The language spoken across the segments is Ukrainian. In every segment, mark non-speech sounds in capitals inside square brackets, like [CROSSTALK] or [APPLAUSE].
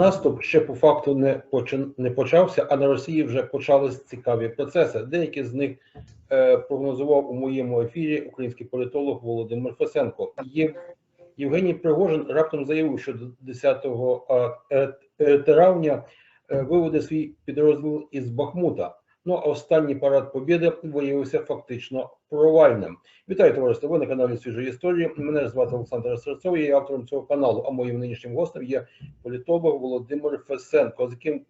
Наступ ще по факту не почин- не почався, а на Росії вже почались цікаві процеси. Деякі з них е, прогнозував у моєму ефірі український політолог Володимир Фесенко. Є Євгеній Пригожин раптом заявив, що до 10 е, е, травня е, виведе свій підрозділ із Бахмута. Ну а останній парад Побєди виявився фактично провальним. Вітаю товариство. Ви на каналі Свіжої історії. Мене звати Олександр Серцов, я є автором цього каналу. А моїм нинішнім гостем є політолог Володимир Фесенко, з яким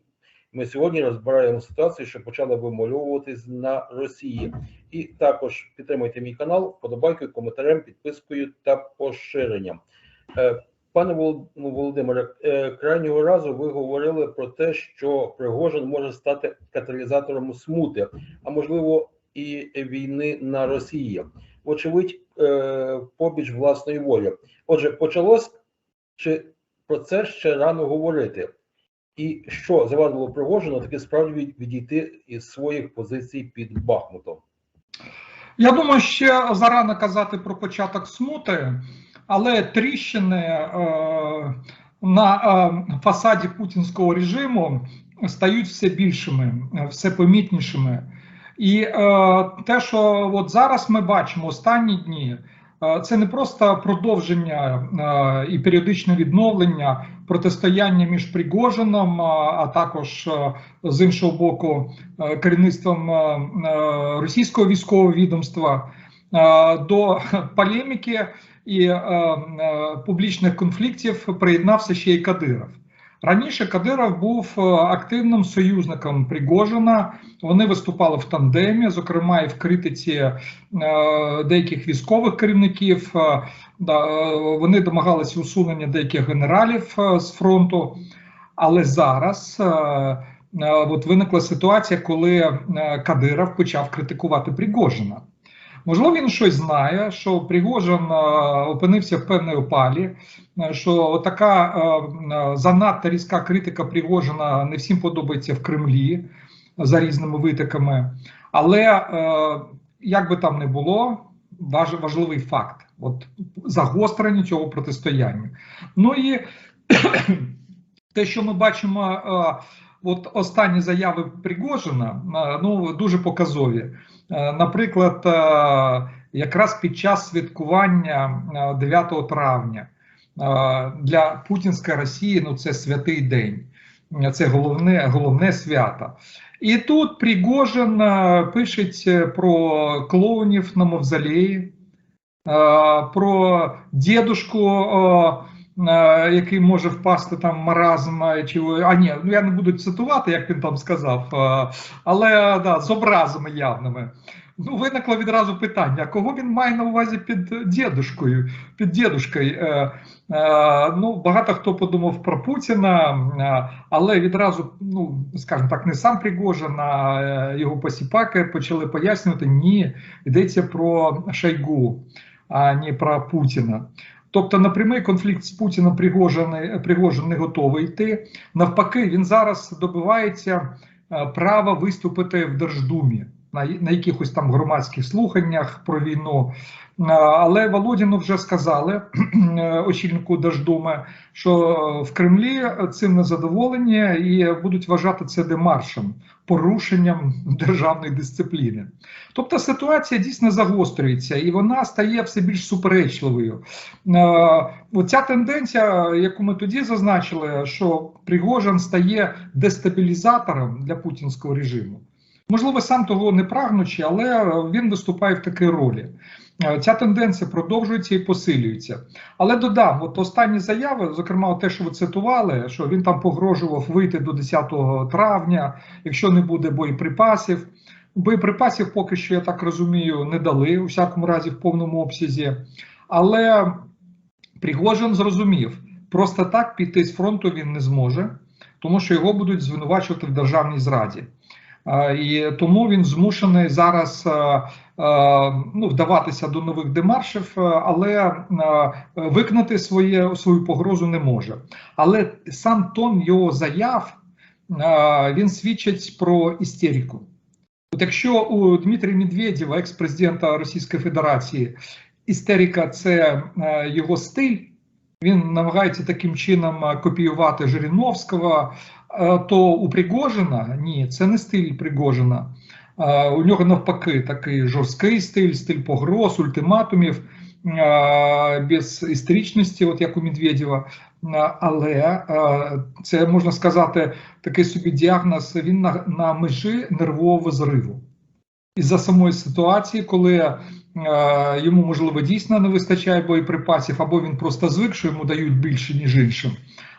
ми сьогодні розбираємо ситуацію, що почала вимальовуватись на Росії. І також підтримуйте мій канал вподобайкою, коментарем, підпискою та поширенням. Пане ну, Володимире, е, крайнього разу ви говорили про те, що Пригожин може стати каталізатором смути, а можливо і війни на Росії. Вочевидь, е, побіч власної волі. Отже, почалось чи про це ще рано говорити? І що завадило Пригожину таки справді відійти із своїх позицій під Бахмутом? Я думаю, ще зарано казати про початок смути, але тріщини е, на е, фасаді путінського режиму стають все більшими, е, все помітнішими. І те, що от зараз ми бачимо останні дні, це не просто продовження і періодичне відновлення протистояння між Пригожином, а, також з іншого боку керівництвом російського військового відомства до полеміки і е, е, публічних конфліктів приєднався ще й Кадиров. Раніше Кадиров був е, активним союзником Пригожина. Вони виступали в тандемі, зокрема і в критиці е, деяких військових керівників. Е, Вони домагалися усунення деяких генералів з фронту. Але зараз от виникла ситуація, коли Кадиров почав критикувати Пригожина. Можливо, він щось знає, що Пригожин е, опинився в певній опалі, е, що така е, занадто різка критика Пригожина не всім подобається в Кремлі за різними витоками. Але як би там не було, важливий факт от загострення цього протистояння. Ну і [CLEARS THROAT] те, що ми бачимо, от останні заяви Пригожина, ну дуже показові. Е, Наприклад, е, якраз під час святкування е, 9 травня е, для путінської Росії ну це святий день, це головне, головне свято. І тут Пригожин пише про клоунів на мавзолеї, про дідушку, який може впасти там маразм, е, чи а ні, ну я не буду цитувати, як він там сказав, е, але да, з образами явними. Ну, виникло відразу питання: кого він має на увазі під дідушкою? Під дідушкою? Е, е, ну, багато хто подумав про Путіна, е, але відразу, ну скажімо так, не сам Пригожин, а е, його посіпаки почали пояснювати: ні, йдеться про Шойгу, а не про Путіна. Тобто на прямий конфлікт з Путіним Пригожин, Пригожин не готовий йти. Навпаки, він зараз добивається е, права виступити в Держдумі на, на якихось там громадських слуханнях про війну. Але Володіну вже сказали [CLEARS THROAT] очільнику Держдуми, що в Кремлі цим не задоволені і будуть вважати це демаршем, порушенням державної дисципліни. Тобто ситуація дійсно загострюється і вона стає все більш суперечливою. Оця тенденція, яку ми тоді зазначили, що Пригожин стає дестабілізатором для путінського режиму. Можливо, сам того не прагнучи, але він виступає в такій ролі. Е, Ця тенденція продовжується і посилюється. Але додам, от останні заяви, зокрема, те, що ви цитували, що він там погрожував вийти до 10 травня, якщо не буде боєприпасів. Боєприпасів поки що, я так розумію, не дали, у всякому разі, в повному обсязі. Але Пригожин зрозумів, просто так піти з фронту він не зможе, тому що його будуть звинувачувати в державній зраді. І тому він змушений зараз е, е, ну, вдаватися до нових демаршів, е, але виконати своє, свою погрозу не може. Але сам тон його заяв він свідчить про істерику. От якщо у Дмитрія Медведєва, екс-президента Російської Федерації, істерика це його стиль, Він намагається таким чином копіювати Жириновського. То у Пригожина ні, це не стиль Пригожина. У нього навпаки такий жорсткий стиль, стиль погроз, ультиматумів, без історичності, от як у Медведєва. Але це можна сказати такий собі діагноз. Він на, на межі нервового зриву. Із-за самої ситуації, коли йому можливо дійсно не вистачає боєприпасів, або він просто звик, що йому дають більше, ніж іншим.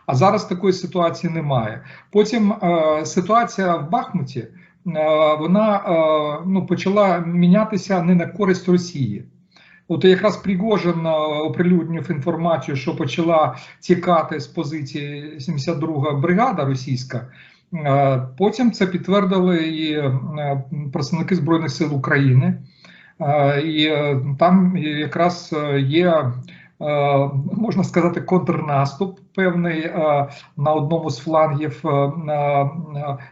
А зараз такої ситуації немає. Потім е, ситуація в Бахмуті е, вона е, ну, почала мінятися не на користь Росії. От якраз Пригожин е, оприлюднив інформацію, що почала тікати з позиції 72-га бригада російська. Е, Потім це підтвердили і е, представники Збройних сил України. І там якраз є, можна сказати, контрнаступ певний е, на одному з флангів. е,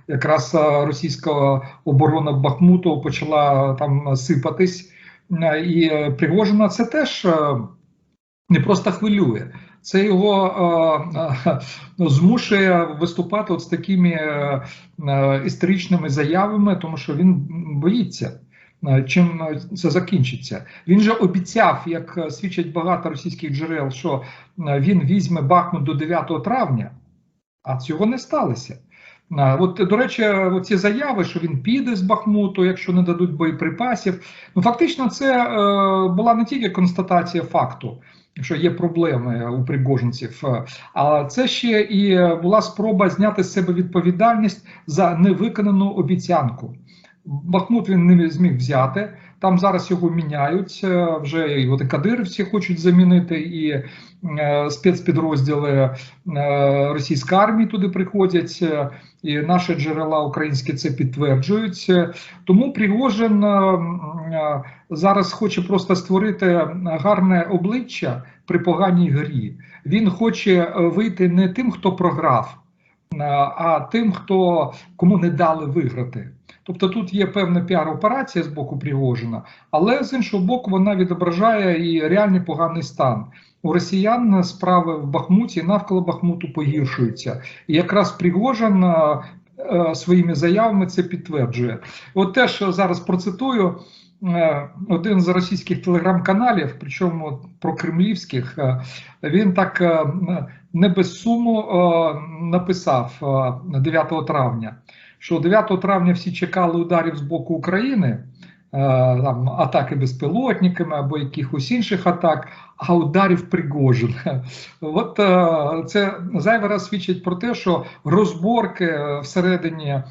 Якраз е, російська оборона Бахмуту почала там сипатись. Е, І е, Пригожина це теж е, не просто хвилює. Це його е, е, змушує виступати от з такими е, е, історичними заявами, тому що він боїться. Е, Чим е, це закінчиться? Він же обіцяв, як е, свідчать багато російських джерел, що він візьме Бахмут до 9 травня, а цього не сталося. От, до речі, ці заяви, що він піде з Бахмуту, якщо не дадуть боєприпасів. Ну фактично, це е, була не тільки констатація факту, що є проблеми у пригожинців, а це ще і була спроба зняти з себе відповідальність за невиконану обіцянку. Бахмут він не зміг взяти. Там зараз його міняють. е, Вже і от кадирівці хочуть замінити, і е, спецпідрозділи е, російської армії туди приходять. е, І наші джерела українські це підтверджують. Е, Тому Пригожин е, зараз хоче просто створити гарне обличчя при поганій грі. Він хоче вийти не тим, хто програв, а тим, хто кому не дали виграти. Тобто тут є певна піар-операція з боку Пригожина, але з іншого боку, вона відображає і реальний поганий стан. У росіян справи в Бахмуті навколо Бахмуту погіршуються. І якраз Пригожин е, е, своїми заявами це підтверджує. От теж зараз процитую один з російських телеграм-каналів, причому прокремлівських, е, він так е, не без суму е, написав е, 9 травня, що 9 травня всі чекали ударів з боку України, е, там атаки безпілотниками або якихось інших атак, а ударів Пригожин. [LAUGHS] От е, це зайвий раз свідчить про те, що розборки е, всередині е,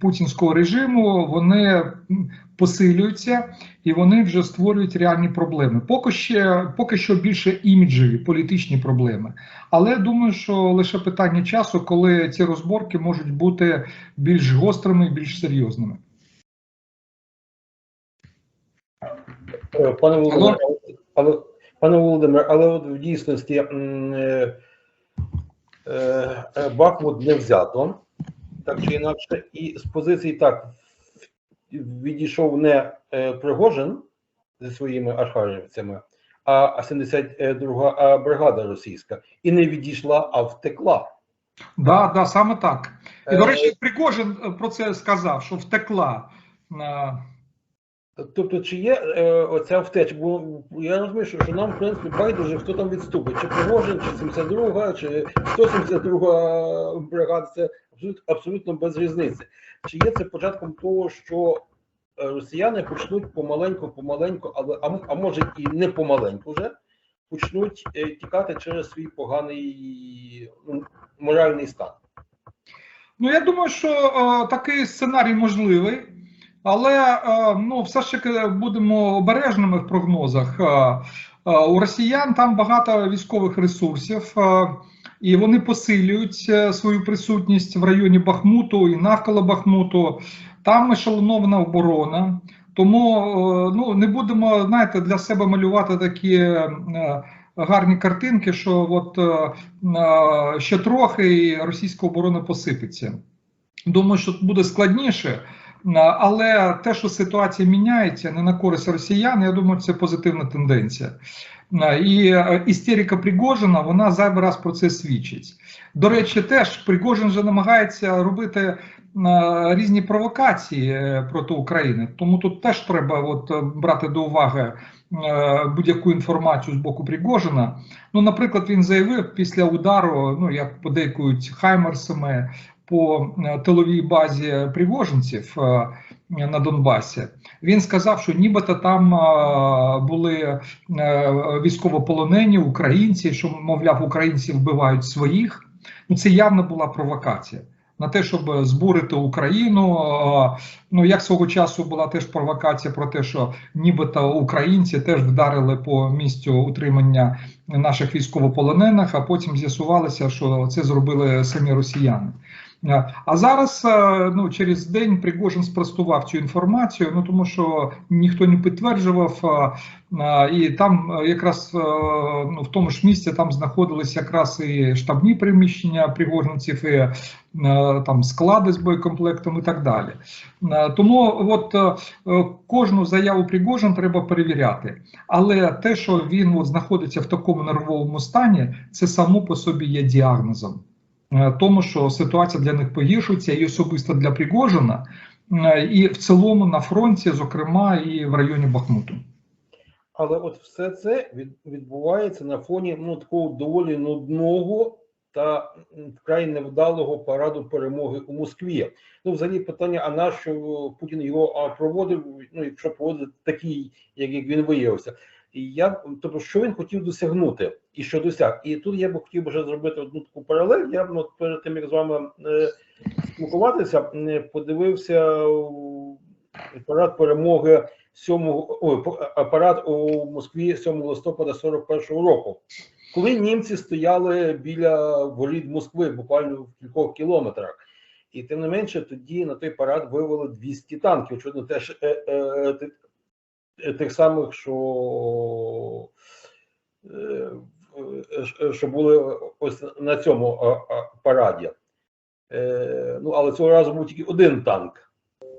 путінського режиму вони посилюються і вони вже створюють реальні проблеми. Поки ще поки що більше іміджеві політичні проблеми. Але думаю, що лише питання часу, коли ці розборки можуть бути більш гострими, більш серйозними. Е, Пане Володимире, але, пане Володимире, але от в дійсності е, е, е, Бахмут не взято, так чи інакше, і з позиції так відійшов не е, Пригожин зі своїми архарівцями, а а 72-га бригада російська, і не відійшла, а втекла. Да, да, саме так. І, Е, до речі, Пригожин е, про це сказав, що втекла. Тобто, чи є е, оця втеча? Бо я розумію, що, нам, в принципі, байдуже, хто там відступить, чи Пригожин, чи 72-га, чи 172-га бригада, це абсолютно, абсолютно без різниці. Чи є це початком того, що е, росіяни почнуть помаленьку, помаленьку, але а, а може і не помаленьку вже, почнуть е, тікати через свій поганий ну, моральний стан? Ну, я думаю, що е, такий сценарій можливий, але е, ну, все ж таки будемо обережними в прогнозах. Е, е, у росіян там багато військових ресурсів, і вони посилюють свою присутність в районі Бахмуту і навколо Бахмуту. Там ешелонована оборона. Тому ну, не будемо знаєте, для себе малювати такі гарні картинки, що от ще трохи і російська оборона посипеться. Думаю, що буде складніше, але те, що ситуація міняється не на користь росіян, я думаю, це позитивна тенденція. Е, І е, істерика Пригожина, вона зайвий раз про це свідчить. До речі, теж Пригожин же намагається робити е, різні провокації е, проти України. Тому тут теж треба от, е, брати до уваги е, будь-яку інформацію з боку Пригожина. Ну, наприклад, він заявив після удару, ну як подейкують хаймерсами по е, тиловій базі пригожинців е, на Донбасі. Він сказав, що нібито там е, були військовополонені українці, що мовляв, українці вбивають своїх. Ну це явно була провокація на те, щоб збурити Україну. Ну як свого часу була теж провокація про те, що нібито українці теж вдарили по місцю утримання наших військовополонених, а потім з'ясувалося, що це зробили самі росіяни. Е, А зараз е, ну через день Пригожин спростував цю інформацію, ну тому що ніхто не підтверджував, е, і там якраз ну в тому ж місці там знаходились якраз і штабні приміщення пригожинців, і там склади з боєкомплектом і так далі. Тому от кожну заяву Пригожин треба перевіряти. Але те, що він от знаходиться в такому нервовому стані, це само по собі є діагнозом. Е, Тому що ситуація для них погіршується і особисто для Пригожина, е, і в цілому на фронті, зокрема, і в районі Бахмуту. Але от все це відбувається на фоні ну, такого доволі нудного та вкрай невдалого параду перемоги у Москві. Ну, взагалі, питання: а на що Путін його проводив? Ну, якщо проводить такий, як він виявився. Я, тобто, що він хотів досягнути, і що досяг. І тут я б хотів би вже зробити одну таку паралель. Я б ну, перед тим, як з вами е, спілкуватися, е, подивився парад перемоги 7, ой, апарат у Москві 7 листопада 41-го року, коли німці стояли біля воріт Москви, буквально в кількох кілометрах. І тим не менше, тоді на той парад вивели 200 танків. Очевидно, теж е, е, е, тих самих, що, е, е, що були ось на цьому параді. Е, ну, але цього разу був тільки один танк.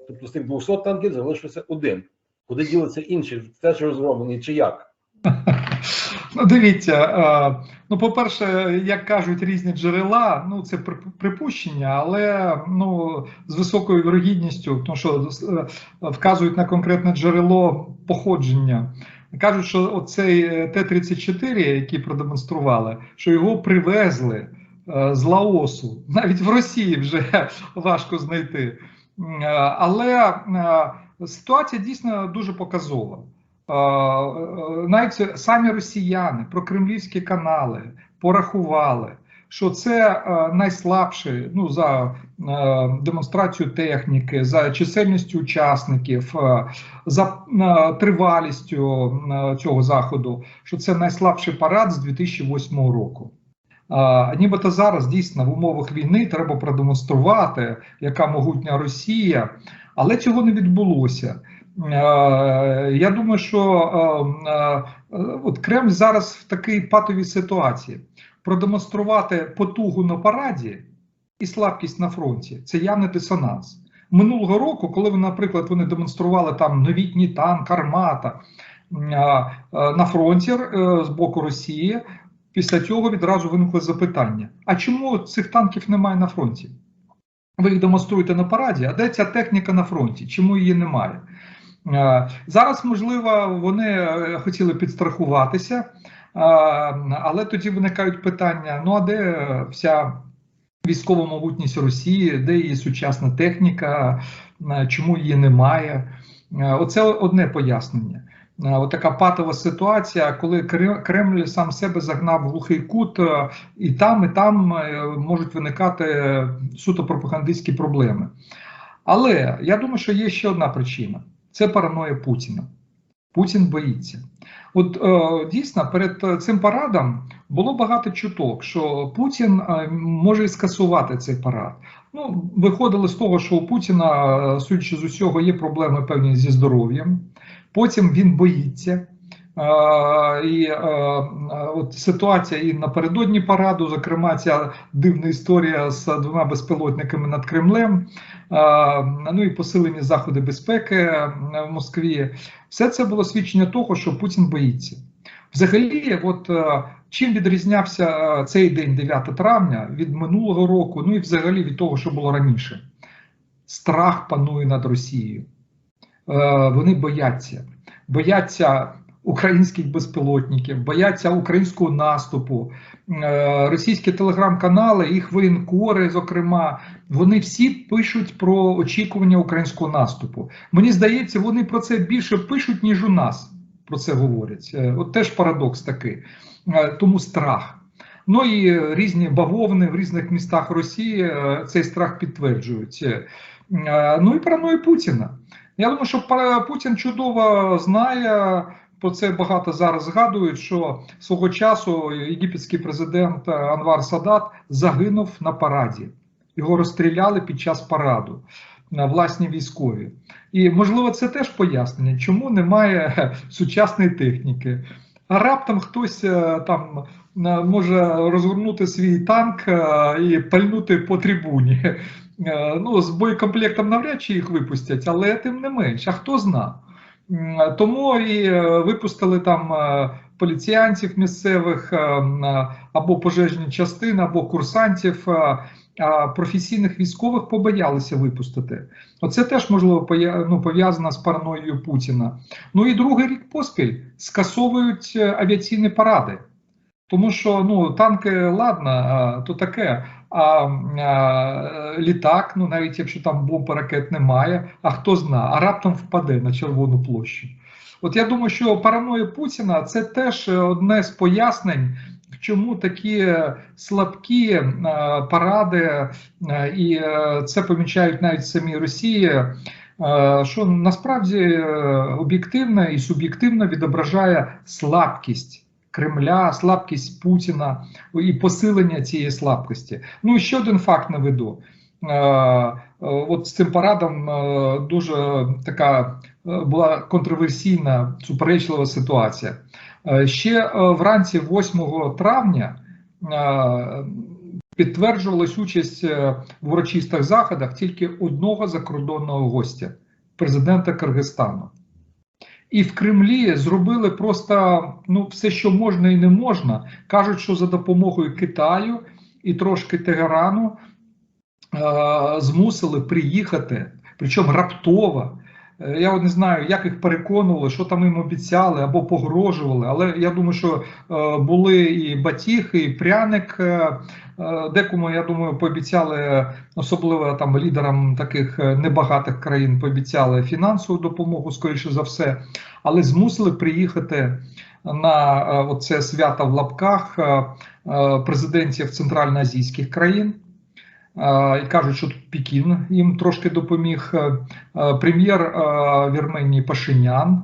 Тобто з тих 200 танків залишився один. Куди ділиться інші? Теж розроблені чи як? [LAUGHS] Ну, дивіться, е, ну, по-перше, як кажуть різні джерела, ну це припущення, але ну з високою вірогідністю, тому що е, вказують на конкретне джерело походження. Кажуть, що оцей е, Т-34, який продемонстрували, що його привезли з Лаосу. Навіть в Росії вже [LAUGHS] важко знайти. Але ситуація дійсно дуже показова. Е, е, навіть самі росіяни, прокремлівські канали порахували, що це е, найслабший ну, за демонстрацію техніки, за чисельністю учасників, за тривалістю цього заходу, що це найслабший парад з 2008 року. А, нібито зараз дійсно в умовах війни треба продемонструвати, яка могутня Росія, але цього не відбулося. Е, Я думаю, що е, е, от Кремль зараз в такій патовій ситуації продемонструвати потугу на параді і слабкість на фронті це явний дисонанс. Минулого року, коли наприклад, вони демонстрували там новітній танк, армата на фронті з боку Росії, після цього відразу виникло запитання: а чому цих танків немає на фронті? Ви їх демонструєте на параді, а де ця техніка на фронті? Чому її немає? Е, Зараз, можливо, вони е, хотіли підстрахуватися, е, але тоді виникають питання: ну а де вся військова могутність Росії, де її сучасна техніка, чому її немає? Оце одне пояснення. Отака патова ситуація, коли Кре- Кремль сам себе загнав в глухий кут, і там, і там можуть виникати суто пропагандистські проблеми. Але я думаю, що є ще одна причина: це параноя Путіна. Путін боїться. От е, дійсно перед е, цим парадом було багато чуток, що Путін е, може скасувати цей парад. Ну, виходили з того, що у Путіна, судячи з усього, є проблеми певні зі здоров'ям. Потім він боїться. І е, от ситуація і напередодні параду, зокрема, ця дивна історія з двома безпілотниками над Кремлем, ну і посилені заходи безпеки е, в Москві. Все це було свідчення того, що Путін боїться. Взагалі, от е, чим відрізнявся цей день, 9 травня, від минулого року, ну і взагалі від того, що було раніше. Страх панує над Росією. Вони бояться, бояться українських безпілотників, бояться українського наступу. Е, Російські телеграм-канали, їх воєнкори, зокрема, вони всі пишуть про очікування українського наступу. Мені здається, вони про це більше пишуть, ніж у нас про це говорять. Е, От теж парадокс такий. Е, Тому страх. Ну і різні бавовни в різних містах Росії цей страх підтверджують. Ну і параної Путіна. Я думаю, що Путін чудово знає. Про це багато зараз згадують, що свого часу єгипетський президент Анвар Садат загинув на параді. Його розстріляли під час параду на власні військові. І можливо, це теж пояснення, чому немає [LAUGHS] сучасної техніки. А раптом хтось е, там е, може розгорнути свій танк е, і пальнути по трибуні. [LAUGHS] Е, Ну, з боєкомплектом навряд чи їх випустять, але тим не менш, а хто зна. Тому і е, випустили там е, поліціянців місцевих е, або пожежні частини, або курсантів. А професійних військових побоялися випустити. Оце теж можливо ну, пов'язано з параноєю Путіна. Ну і другий рік поспіль скасовують авіаційні паради. Тому що ну, танки, ладно, то таке. А, а літак, ну навіть якщо там бомб ракет немає, а хто зна, а раптом впаде на Червону площу. От я думаю, що параноя Путіна це теж одне з пояснень, чому такі слабкі паради, і е, це помічають навіть самі Росії. Що насправді е, об'єктивно і суб'єктивно відображає слабкість Кремля, слабкість Путіна і посилення цієї слабкості. Ну і ще один факт наведу. Е, е, От з цим парадом е, дуже така була контроверсійна суперечлива ситуація. Ще вранці 8 травня підтверджувалась участь в урочистих заходах тільки одного закордонного гостя президента Киргизстану. І в Кремлі зробили просто ну, все, що можна і не можна. Кажуть, що за допомогою Китаю і трошки Тегерану е, змусили приїхати, причому раптово. Е, Я от не знаю, як їх переконували, що там їм обіцяли або погрожували. Але я думаю, що е, були і батіг, і пряник. Е, декому, я думаю, пообіцяли, особливо там лідерам таких небагатих країн, пообіцяли фінансову допомогу, скоріше за все, але змусили приїхати на оце свято в лапках президентів центральноазійських країн. І кажуть, що тут Пекін їм трошки допоміг. Е, е, Прем'єр е, Вірменії Пашинян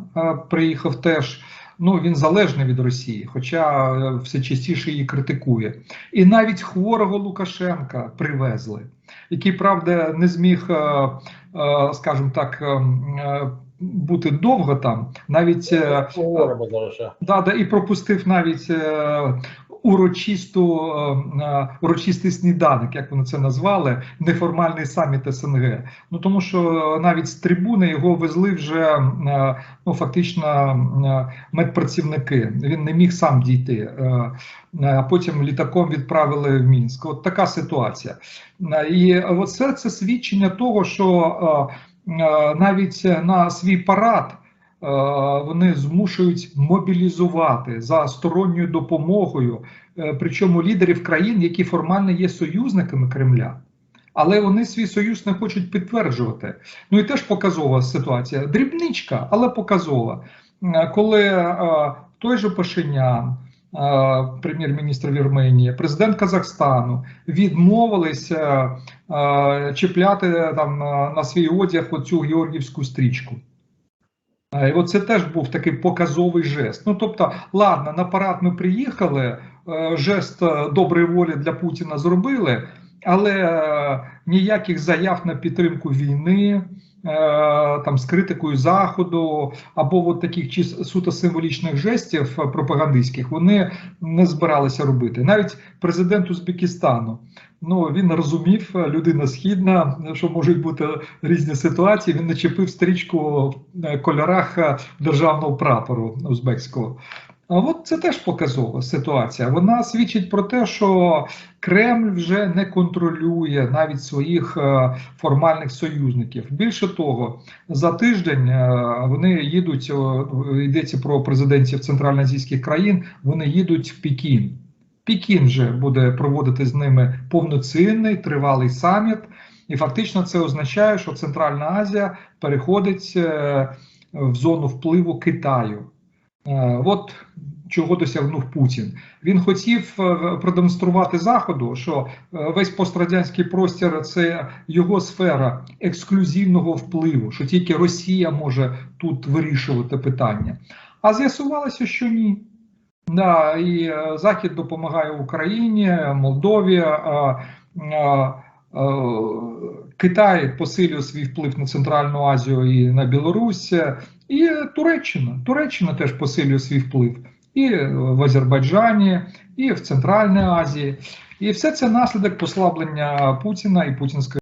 приїхав теж. Ну він залежний від Росії, хоча все частіше її критикує. І навіть хворого Лукашенка привезли, який правда не зміг, скажімо так, бути довго там. Навіть. Да, да, і пропустив навіть урочисту, е, е, урочистий сніданок, як вони це назвали, неформальний саміт СНГ. Ну тому що навіть з трибуни його везли вже е, ну, фактично медпрацівники. Він не міг сам дійти. А потім літаком відправили в Мінськ. От така ситуація. І оце це свідчення того, що навіть на свій парад. Е, вони змушують мобілізувати за сторонньою допомогою, е, причому лідерів країн, які формально є союзниками Кремля. Але вони свій союз не хочуть підтверджувати. Ну і теж показова ситуація. Дрібничка, але показова. Е, Коли е, той же Пашинян, е, прем'єр-міністр Вірменії, президент Казахстану відмовилися е, чіпляти там на свій одяг оцю георгівську стрічку. І оце це теж був такий показовий жест. Ну тобто, ладно, на парад ми приїхали, е, жест е, доброї волі для Путіна зробили, але е, ніяких заяв на підтримку війни. Е, Там з критикою заходу або от таких чи суто символічних жестів е, пропагандистських вони не збиралися робити. Навіть президент Узбекистану ну він розумів, е, людина східна, що можуть бути різні ситуації. Він начепив стрічку в кольорах державного прапору узбекського. От це теж показова ситуація. Вона свідчить про те, що Кремль вже не контролює навіть своїх е, формальних союзників. Більше того, за тиждень е, вони їдуть, йдеться про президентів центральноазійських країн, вони їдуть в Пекін. Пекін вже буде проводити з ними повноцінний тривалий саміт, і фактично це означає, що Центральна Азія переходить е, в зону впливу Китаю. Е, От чого досягнув Путін. Він хотів е, продемонструвати Заходу, що е, весь пострадянський простір це його сфера ексклюзивного впливу, що тільки Росія може тут вирішувати питання. А з'ясувалося, що ні. Да, і Захід допомагає Україні, Молдові. Китай посилює свій вплив на Центральну Азію і на Білорусь, і Туреччина. Туреччина теж посилює свій вплив і в Азербайджані, і в Центральній Азії. І все це наслідок послаблення Путіна і путінської.